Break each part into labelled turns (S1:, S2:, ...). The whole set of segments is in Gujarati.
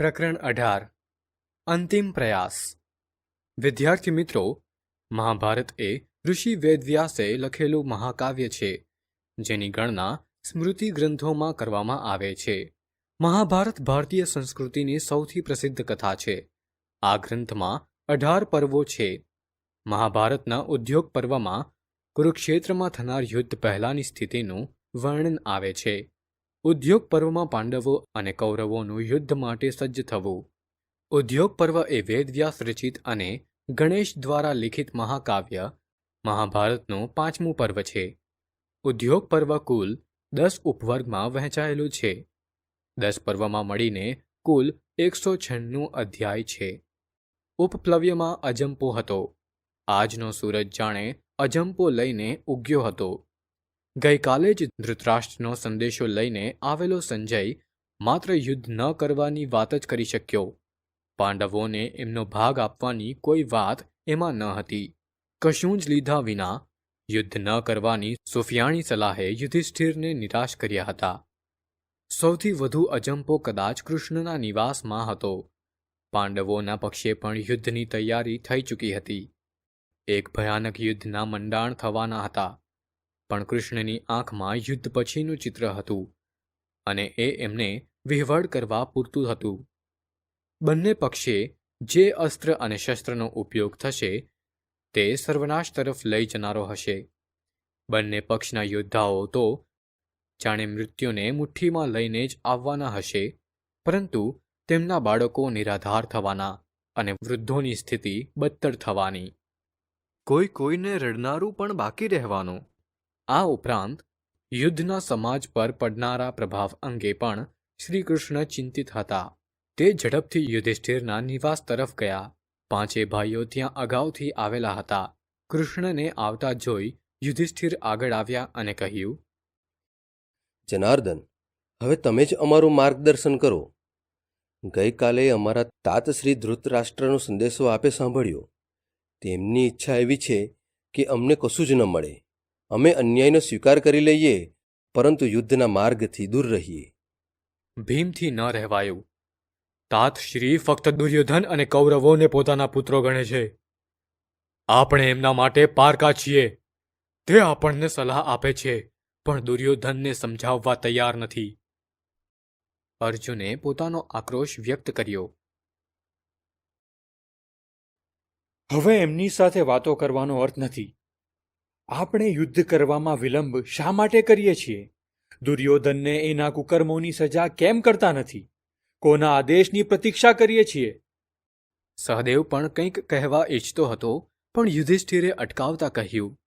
S1: પ્રકરણ અઢાર. અંતિમ પ્રયાસ. વિદ્યાર્થી મિત્રો, મહાભારત એ ઋષિ વેદવ્યાસે લખેલું મહાકાવ્ય છે, જેની ગણના સ્મૃતિ ગ્રંથોમાં કરવામાં આવે છે. મહાભારત ભારતીય સંસ્કૃતિની સૌથી પ્રસિદ્ધ કથા છે. આ ગ્રંથમાં અઢાર પર્વો છે. મહાભારતના ઉદ્યોગ પર્વમાં કુરુક્ષેત્રમાં થનાર યુદ્ધ પહેલાંની સ્થિતિનું વર્ણન આવે છે. ઉદ્યોગ પર્વમાં પાંડવો અને કૌરવોનું યુદ્ધ માટે સજ્જ થવું. ઉદ્યોગ પર્વ એ વેદવ્યાસ રચિત અને ગણેશ દ્વારા લિખિત મહાકાવ્ય, મહાભારતનું પાંચમું પર્વ છે. ઉદ્યોગ પર્વ કુલ દસ ઉપવર્ગમાં વહેંચાયેલું છે. દસ પર્વમાં મળીને કુલ એકસો છન્નું અધ્યાય છે. ઉપપ્લવ્યમાં અજંપો હતો. આજનો સૂરજ જાણે અજંપો લઈને ઉગ્યો હતો. ગઈકાલે જ ધૃતરાષ્ટ્રનો સંદેશો લઈને આવેલો સંજય માત્ર યુદ્ધ ન કરવાની વાત જ કરી શક્યો. પાંડવોને એમનો ભાગ આપવાની કોઈ વાત એમાં ન હતી. કશું જ લીધા વિના યુદ્ધ ન કરવાની સુફિયાણી સલાહે યુધિષ્ઠિરને નિરાશ કર્યા હતા. સૌથી વધુ અજંપો કદાચ કૃષ્ણના નિવાસમાં હતો. પાંડવોના પક્ષે પણ યુદ્ધની તૈયારી થઈ ચૂકી હતી. એક ભયાનક યુદ્ધના મંડાણ થવાના હતા. પણ કૃષ્ણની આંખમાં યુદ્ધ પછીનું ચિત્ર હતું અને એ એમને વહેવડ કરવા પૂરતું હતું. બંને પક્ષે જે અસ્ત્ર અને શસ્ત્રનો ઉપયોગ થશે, તે સર્વનાશ તરફ લઈ જનારો હશે. બંને પક્ષના યોદ્ધાઓ તો જાણે મૃત્યુને મુઠ્ઠીમાં લઈને જ આવવાના હશે, પરંતુ તેમના બાળકો નિરાધાર થવાના અને વૃદ્ધોની સ્થિતિ બદતર થવાની. કોઈ કોઈને રડનારું પણ બાકી રહેવાનું. આ ઉપરાંત, યુદ્ધના સમાજ પર પડનારા પ્રભાવ અંગે પણ શ્રીકૃષ્ણ ચિંતિત હતા. તે ઝડપથી યુધિષ્ઠિરના નિવાસ તરફ ગયા. પાંચે ભાઈઓ ત્યાં અગાઉથી આવેલા હતા. કૃષ્ણને આવતા જોઈ યુધિષ્ઠિર આગળ આવ્યા અને કહ્યું,
S2: જનાર્દન, હવે તમે જ અમારું માર્ગદર્શન કરો. ગઈકાલે અમારા તાત શ્રી ધૃતરાષ્ટ્રનો સંદેશો આપે સાંભળ્યો. તેમની ઈચ્છા એવી છે કે અમને કશું જ ન મળે. અમે અન્યાયનો સ્વીકાર કરી લઈએ પરંતુ યુદ્ધના માર્ગથી દૂર રહીએ.
S1: ભીમથી ન રહેવાયું. તાત શ્રી ફક્ત દુર્યોધન અને કૌરવોને પોતાના પુત્રો ગણે છે. આપણે એમના માટે પારકા છીએ. તે આપણને સલાહ આપે છે પણ દુર્યોધનને સમજાવવા તૈયાર નથી. અર્જુને પોતાનો આક્રોશ વ્યક્ત કર્યો.
S3: હવે એમની સાથે વાતો કરવાનો અર્થ નથી. આપણે યુદ્ધ કરવામાં વિલંબ શા માટે કરીએ છીએ? દુર્યોધનને એના કુકર્મોની સજા કેમ કરતા નથી? કોના આદેશની પ્રતીક્ષા કરીએ છીએ?
S1: સહદેવ પણ કંઈક કહેવા ઈચ્છતો હતો પણ યુધિષ્ઠિરે અટકાવતા કહ્યું.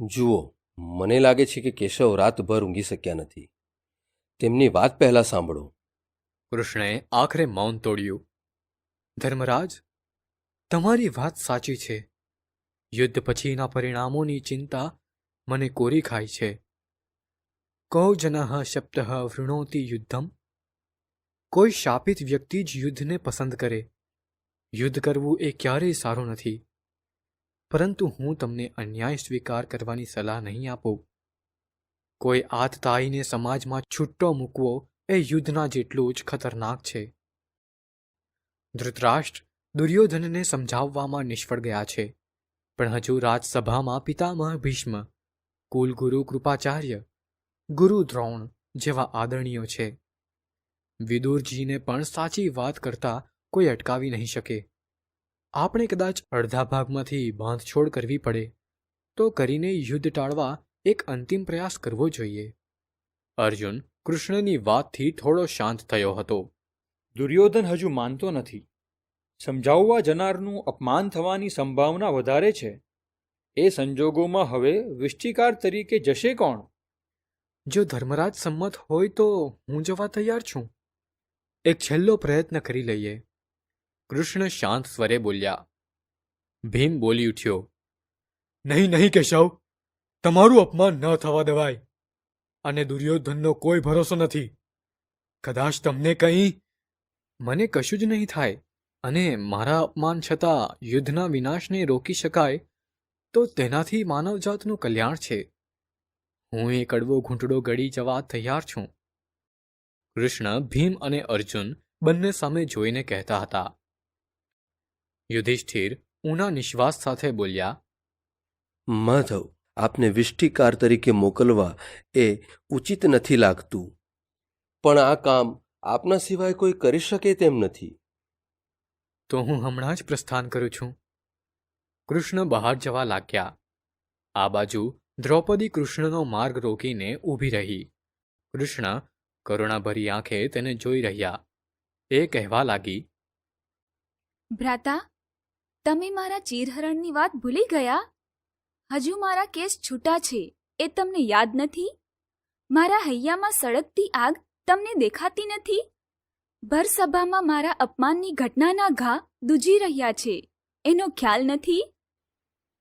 S2: જુઓ મને લાગે છે કે કેશવ રાતભર ઊંઘી શક્યા નથી. તેમની વાત પહેલા સાંભળો.
S1: કૃષ્ણએ આખરે મૌન તોડ્યું. ધર્મરાજ તમારી વાત સાચી છે. યુદ્ધ પછીના પરિણામોની ચિંતા મને કોરી ખાય છે. કૌ જનઃ શબ્દ વૃણોતી યુદ્ધમ. કોઈ શાપિત વ્યક્તિ જ યુદ્ધને પસંદ કરે. યુદ્ધ કરવું એ ક્યારેય સારું નથી. પરંતુ હું તમને અન્યાય સ્વીકાર કરવાની સલાહ નહીં આપું. કોઈ આતતાઈને સમાજમાં છૂટો મૂકવો એ યુદ્ધના જેટલું જ ખતરનાક છે. ધૃતરાષ્ટ્ર દુર્યોધનને સમજાવવામાં નિષ્ફળ ગયા છે. પણ હજુ રાજસભામાં પિતામહ ભીષ્મ, કુલગુરુ કૃપાચાર્ય, ગુરુ દ્રોણ જેવા આદરણીયો છે. વિદુરજીને પણ સાચી વાત કરતા કોઈ અટકાવી નહીં શકે. આપણે કદાચ અડધા ભાગમાંથી બાંધછોડ કરવી પડે, તો કરીને યુદ્ધ ટાળવા એક અંતિમ પ્રયાસ કરવો જોઈએ. અર્જુન કૃષ્ણની વાતથી થોડો શાંત થયો હતો.
S3: દુર્યોધન હજુ માનતો નથી. સમજાવવા જનારનું અપમાન થવાની સંભાવના વધારે છે. એ સંજોગોમાં હવે વિષ્ટિકાર તરીકે જશે કોણ?
S1: જો ધર્મરાજ સંમત હોય તો હું જવા તૈયાર છું. એક છેલ્લો પ્રયત્ન કરી લઈએ. કૃષ્ણ શાંત સ્વરે બોલ્યા. ભીમ બોલી ઉઠ્યો. નહીં નહીં, કેશવ. તમારું અપમાન ન થવા દેવાય. અને દુર્યોધનનો કોઈ ભરોસો નથી. કદાચ તમને કંઈ, મને કશું જ નહીં થાય. અને મારા અપમાન છતાં યુદ્ધના વિનાશને રોકી શકાય, તો તેનાથી માનવજાતનું કલ્યાણ છે. હું એ કડવો ઘૂંટડો ગળી જવા તૈયાર છું. કૃષ્ણ, ભીમ અને અર્જુન બંને સામે જોઈને કહેતા હતા. યુધિષ્ઠિર ઊના નિશ્વાસ સાથે બોલ્યા,
S2: માધવ, આપને વિષ્ટિકાર તરીકે મોકલવા એ ઉચિત નથી લાગતું. પણ આ કામ આપના સિવાય કોઈ કરી શકે તેમ નથી.
S1: તો હું હમણાં જ પ્રસ્થાન કરું છું. કૃષ્ણ બહાર જવા લાગ્યા. આ બાજુ દ્રૌપદી કૃષ્ણનો માર્ગ રોકીને ઊભી રહી. કૃષ્ણ કરુણાભરી આંખે તેને જોઈ રહ્યા. એ કહેવા લાગી,
S4: ભ્રાતા, તમે મારા ચીરહરણની વાત ભૂલી ગયા? હજુ મારા કેસ છૂટા છે, એ તમને યાદ નથી? મારા હૈયામાં સળગતી આગ તમને દેખાતી નથી? ભર સભામાં મારા અપમાનની ઘટનાના ઘા દૂજી રહ્યા છે. એનો ખ્યાલ નથી?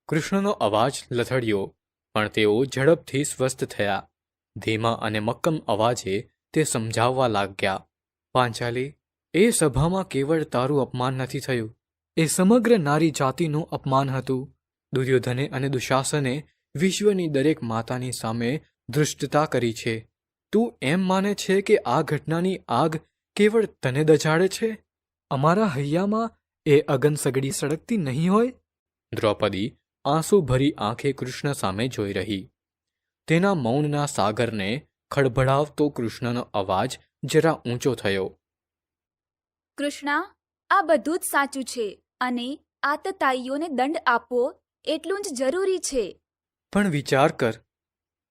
S1: કૃષ્ણનો અવાજ લથડ્યો, પણ તેઓ ઝડપથી સ્વસ્થ થયા. ધીમા અને મક્કમ અવાજે તે સમજાવવા લાગ્યા. પાંચાલી, એ સભામાં કેવળ તારું અપમાન નથી થયું. એ સમગ્ર નારી જાતિનું અપમાન હતું. દુર્યોધને અને દુશાસને વિશ્વની દરેક માતાની સામે ધૃષ્ટતા કરી છે. તું એમ માને છે કે આ ઘટનાની આગ કેવળ તને દજાડે છે? અમારા હૈયામાં એ અગન સગડી સળગતી નહીં હોય? દ્રૌપદી આંસુ ભરી આંખે કૃષ્ણ સામે જોઈ રહી. તેના મૌનના સાગરને ખડભડાવતો કૃષ્ણનો અવાજ જરા ઊંચો થયો.
S4: કૃષ્ણા આ બધું જ સાચું છે અને આતતાઈઓને દંડ આપવો એટલું જ જરૂરી છે.
S1: પણ વિચાર કર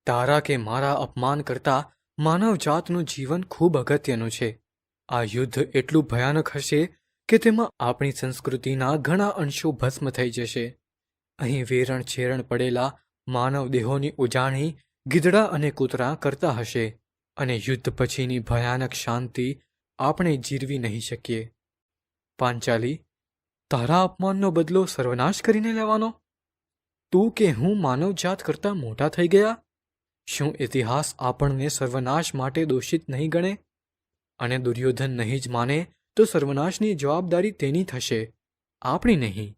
S1: તારા કે મારા અપમાન કરતા માનવજાતનું જીવન ખૂબ અગત્યનું છે. આ યુદ્ધ એટલું ભયાનક હશે કે તેમાં આપણી સંસ્કૃતિના ઘણા અંશો ભસ્મ થઈ જશે. અહીં વેરણ છેરણ પડેલા માનવ દેહોની ઉજાણી ગીધડા અને કૂતરા કરતા હશે અને યુદ્ધ પછીની ભયાનક શાંતિ આપણે જીરવી નહીં શકીએ. પાંચાલી, તારા અપમાનનો બદલો સર્વનાશ કરીને લેવાનો? તું કે હું માનવજાત કરતાં મોટા થઈ ગયા? શું ઇતિહાસ આપણને સર્વનાશ માટે દોષિત નહીં ગણે? અને દુર્યોધન નહીં જ માને તો સર્વનાશની જવાબદારી તેની થશે, આપણી નહીં.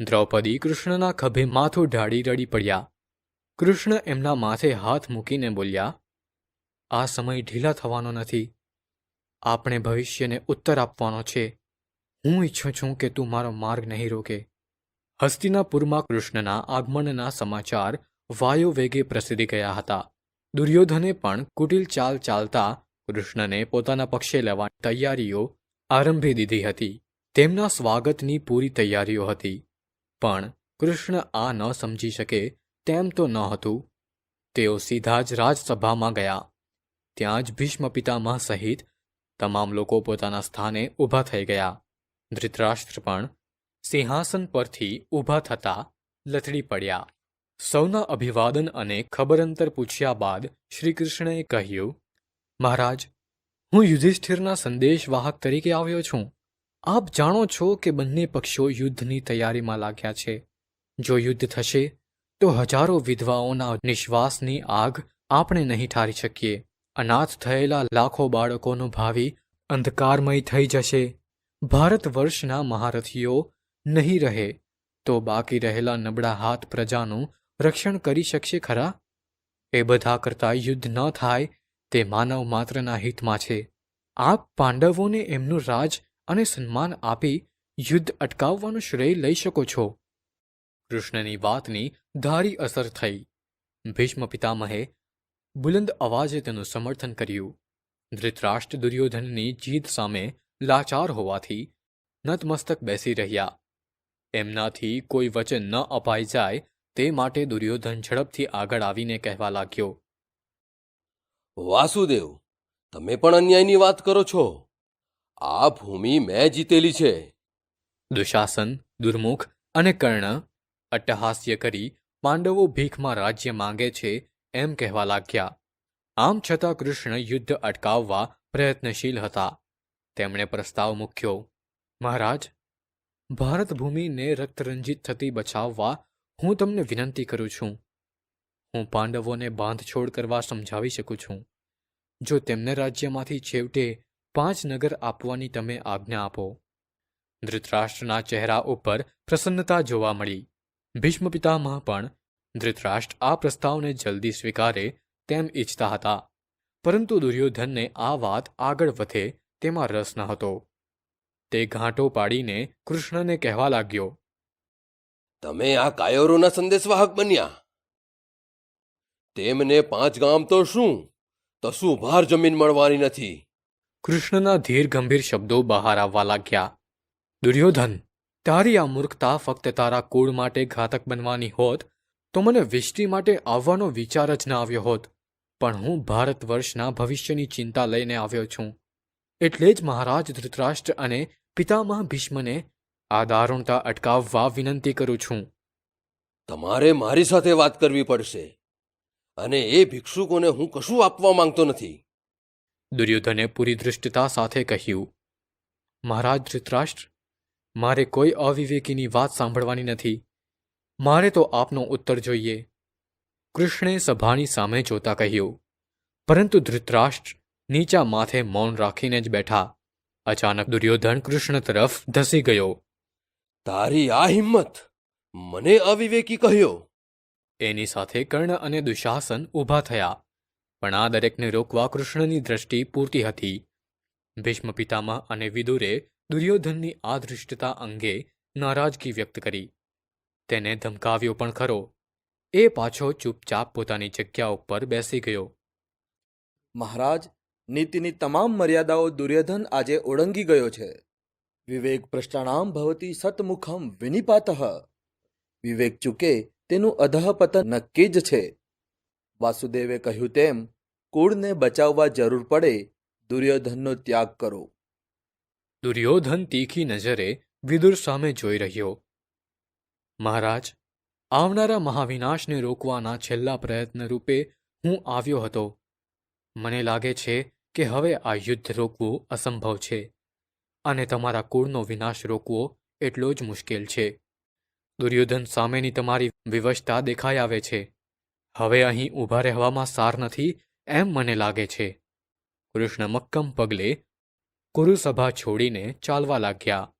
S1: દ્રૌપદી કૃષ્ણના ખભે માથું ઢાળી રડી પડ્યા. કૃષ્ણ એમના માથે હાથ મૂકીને બોલ્યા, આ સમય ઢીલા થવાનો નથી. આપણે ભવિષ્યને ઉત્તર આપવાનો છે. હું ઈચ્છું છું કે તું મારો માર્ગ નહીં રોકે. હસ્તિનાપુરમાં કૃષ્ણના આગમનના સમાચાર વાયુ વેગે પ્રસિદ્ધિ ગયા હતા. દુર્યોધને પણ કુટિલ ચાલ ચાલતા કૃષ્ણને પોતાના પક્ષે લેવાની તૈયારીઓ આરંભી દીધી હતી. તેમના સ્વાગતની પૂરી તૈયારીઓ હતી. પણ કૃષ્ણ આ ન સમજી શકે તેમ તો ન હતું. તેઓ સીધા જ રાજસભામાં ગયા. ત્યાં જ ભીષ્મ પિતામહ સહિત તમામ લોકો પોતાના સ્થાને ઊભા થઈ ગયા. ધૃતરાષ્ટ્ર પણ સિંહાસન પરથી ઊભા થતા લથડી પડ્યા. સૌના અભિવાદન અને ખબરંતર પૂછ્યા બાદ શ્રીકૃષ્ણએ કહ્યું મહારાજ, હું યુધિષ્ઠિરના સંદેશવાહક તરીકે આવ્યો છું. આપ જાણો છો કે બંને પક્ષો યુદ્ધની તૈયારીમાં લાગ્યા છે. જો યુદ્ધ થશે, તો હજારો વિધવાઓના નિશ્વાસની આગ આપણે નહીં ઠારી શકીએ. અનાથ થયેલા લાખો બાળકોનું ભાવિ અંધકારમય થઈ જશે. ભારત વર્ષના મહારથીઓ નહીં રહે, તો બાકી રહેલા નબળા હાથ પ્રજાનું રક્ષણ કરી શકશે ખરા? એ બધા કરતાં યુદ્ધ ન થાય તે માનવ માત્રના હિતમાં છે. આપ પાંડવોને એમનું રાજ અને સન્માન આપી યુદ્ધ અટકાવવાનું શ્રેય લઈ શકો છો. કૃષ્ણની વાતની ધારી અસર થઈ. ભીષ્મ પિતામહે બુલંદ અવાજે તેનું સમર્થન કર્યું. ધૃતરાષ્ટ્ર દુર્યોધનની જીત સામે લાચાર હોવાથી નતમસ્તક બેસી રહ્યા. એમનાથી કોઈ વચન ન અપાઈ જાય તે માટે દુર્યોધન ઝડપથી આગળ આવીને કહેવા લાગ્યો
S2: વાસુદેવ, તમે પણ અન્યાયની વાત કરો છો. આ ભૂમિ મેં જીતેલી છે.
S1: દુશાસન, દુર્મુખ અને કર્ણ અટ્ટહાસ્ય કરી પાંડવો ભીખમાં રાજ્ય માંગે છે એમ કહેવા લાગ્યા. આમ છતાં કૃષ્ણ યુદ્ધ અટકાવવા પ્રયત્નશીલ હતા. તેમણે પ્રસ્તાવ મૂક્યો, મહારાજ, ભારત ભૂમિને રક્તરંજિત થતી બચાવવા હું તમને વિનંતી કરું છું. હું પાંડવોને બાંધછોડ કરવા સમજાવી શકું છું. જો તેમને રાજ્યમાંથી છેવટે પાંચ નગર આપવાની તમે આજ્ઞા આપો. ધૃતરાષ્ટ્રના ચહેરા ઉપર પ્રસન્નતા જોવા મળી. ભીષ્મ પિતામહ પણ ધૃતરાષ્ટ્ર આ પ્રસ્તાવને જલ્દી સ્વીકારે તેમ ઈચ્છતા હતા. પરંતુ દુર્યોધનને આ વાત આગળ વધે તેમાં રસ ન હતો. તે ઘાંટો પાડીને કૃષ્ણને કહેવા લાગ્યો,
S2: તમે આ કાયરોના સંદેશવાહક બન્યા. તેમને પાંચ ગામ તો શું? તસું ભાર જમીન મળવાની નથી.
S1: કૃષ્ણના ધીર ગંભીર શબ્દો બહાર આવવા લાગ્યા. દુર્યોધન તારી આ મૂર્ખતા ફક્ત તારા કુળ માટે ઘાતક બનવાની હોત તો મને વિષ્ટિ માટે આવવાનો વિચાર જ ન આવ્યો હોત. પણ હું ભારત વર્ષના ભવિષ્યની ચિંતા લઈને આવ્યો છું. એટલે જ મહારાજ ધૃતરાષ્ટ્ર અને પિતામહ ભીષ્મને આ દારૂણતા અટકાવવા વિનંતી કરું છું.
S2: તમારે મારી સાથે વાત કરવી પડશે. અને એ ભિક્ષુકોને હું કશું આપવા માંગતો નથી.
S1: દુર્યોધને પૂરી દૃષ્ટતા સાથે કહ્યું મહારાજ ધૃતરાષ્ટ્ર મારે કોઈ અવિવેકીની વાત સાંભળવાની નથી. મારે તો આપનો ઉત્તર જોઈએ. કૃષ્ણે સભાની સામે જોતા કહ્યું પરંતુ ધૃતરાષ્ટ્ર નીચા માથે મૌન રાખીને જ બેઠા. અચાનક દુર્યોધન કૃષ્ણ તરફ ધસી ગયો.
S2: તારી આ હિંમત મને અવિવેકી કહ્યો.
S1: એની સાથે કર્ણ અને દુશાસન ઊભા થયા. પણ આ દરેકને રોકવા કૃષ્ણની દ્રષ્ટિ પૂરતી હતી. ભીષ્મ પિતામહ અને વિદુરે દુર્યોધનની આ ધૃષ્ટતા અંગે નારાજગી વ્યક્ત કરી. તેને ધમકાવ્યો પણ ખરો. એ પાછો ચૂપચાપ પોતાની જગ્યા ઉપર બેસી ગયો.
S5: મહારાજ, નીતિની તમામ મર્યાદાઓ દુર્યોધન આજે ઓળંગી ગયો છે. વિવેક પ્રશ્નામ ભવતી સતમુખમ વિનિપાતઃ. વિવેક ચૂકે તેનું અધઃપતન નક્કી જ છે. વાસુદેવે કહ્યું તેમ, કુળને બચાવવા જરૂર પડે, દુર્યોધનનો ત્યાગ કરો.
S1: દુર્યોધન તીખી નજરે વિદુર સામે જોઈ રહ્યો. મહારાજ, આવનારા મહાવિનાશને રોકવાના છેલ્લા પ્રયત્ન રૂપે હું આવ્યો હતો. મને લાગે છે કે હવે આ યુદ્ધ રોકવું અસંભવ છે અને તમારા કુળનો વિનાશ રોકવો એટલો જ મુશ્કેલ છે. દુર્યોધન સામેની તમારી વિવશતા દેખાઈ આવે છે. હવે અહીં ઊભા રહેવામાં સાર નથી એમ મને લાગે છે. કૃષ્ણ મક્કમ પગલે કુરુસભા છોડીને ચાલવા લાગ્યા.